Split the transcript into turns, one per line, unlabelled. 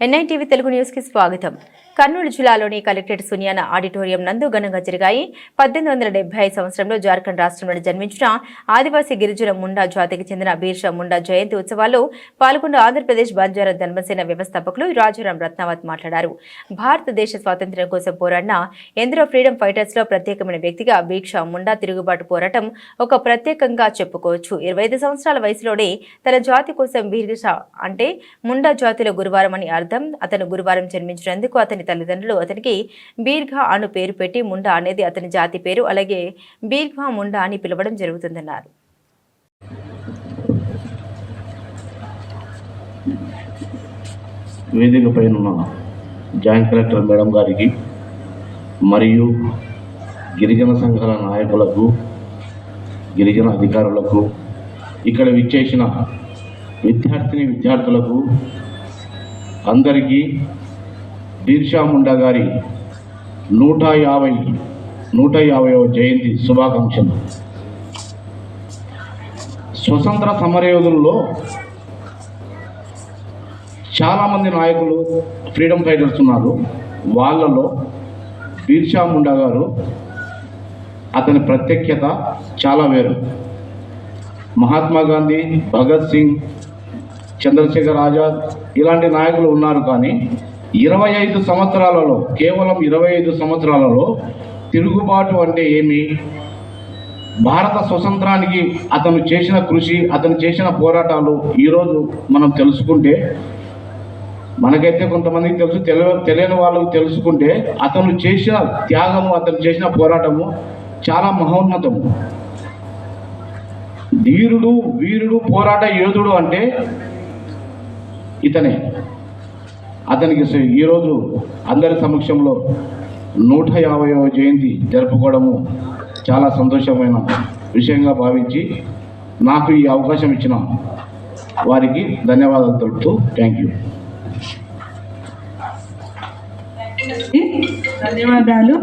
NITV Telugu న్యూస్కి స్వాగతం. కర్నూలు జిల్లాలోని కలెక్టరేట్ సునియాన ఆడిటోరియం నందు ఘనంగా జరిగాయి. పద్దెనిమిది వందల డెబ్బై ఐదు సంవత్సరంలో జార్ఖండ్ రాష్ట్రంలో జన్మించిన ఆదివాసీ గిరిజన ముండా జాతికి చెందిన బీర్షా ముండా జయంతి ఉత్సవాల్లో పాల్గొన్న ఆంధ్రప్రదేశ్ బంజారా ధర్మసేన వ్యవస్థాపకులు రాజారాం రత్నావత్ మాట్లాడారు. భారతదేశ స్వాతంత్ర్యం కోసం పోరాడిన ఎందరో ఫ్రీడమ్ ఫైటర్స్లో ప్రత్యేకమైన వ్యక్తిగా బీక్షా ముండా తిరుగుబాటు పోరాటం ఒక ప్రత్యేకంగా చెప్పుకోవచ్చు. ఇరవై ఐదు సంవత్సరాల వయసులోనే తన జాతి కోసం బీర్షా అంటే ముండా జాతిలో గురువారం అని అర్థం అతను గురువారం జన్మించినందుకు అతని తల్లిదండ్రులు అతనికి బీర్ఘా అను పేరు పెట్టి ముండా అనేది అతని జాతి పేరు. అలాగే బీర్ఘా ముండా అని పిలవడం జరుగుతుందన్నారు.
వేదిక పైన జాయింట్ కలెక్టర్ మేడం గారికి మరియు గిరిజన సంఘాల నాయకులకు గిరిజన అధికారులకు ఇక్కడ విచ్చేసిన విద్యార్థిని విద్యార్థులకు అందరికీ బీర్షా ముండా గారి నూట యాభై నూట యాభైవ జయంతి శుభాకాంక్షలు. స్వతంత్ర సమరయోధుల్లో చాలామంది నాయకులు ఫ్రీడమ్ ఫైటర్స్ ఉన్నారు. వాళ్ళలో బీర్షా ముండా గారు అతని ప్రత్యేకత చాలా వేరు. మహాత్మా గాంధీ భగత్ సింగ్ చంద్రశేఖర్ ఆజాద్ ఇలాంటి నాయకులు ఉన్నారు కానీ ఇరవై ఐదు సంవత్సరాలలో కేవలం ఇరవై ఐదు సంవత్సరాలలో తిరుగుబాటు అంటే ఏమి? భారత స్వతంత్రానికి అతను చేసిన కృషి అతను చేసిన పోరాటాలు ఈరోజు మనం తెలుసుకుంటే మనకైతే కొంతమందికి తెలుసు తెలియ తెలియని వాళ్ళకు తెలుసుకుంటే అతను చేసిన త్యాగము అతను చేసిన పోరాటము చాలా మహోన్నతము ధీరుడు వీరుడు పోరాట యోధుడు అంటే ఇతనే. అతనికి ఈరోజు అందరి సమక్షంలో నూట యాభైవ జయంతి జరుపుకోవడము చాలా సంతోషమైన విషయంగా భావించి నాకు ఈ అవకాశం ఇచ్చిన వారికి ధన్యవాదాలు తెలుపుతూ థ్యాంక్ యూ.
ధన్యవాదాలు.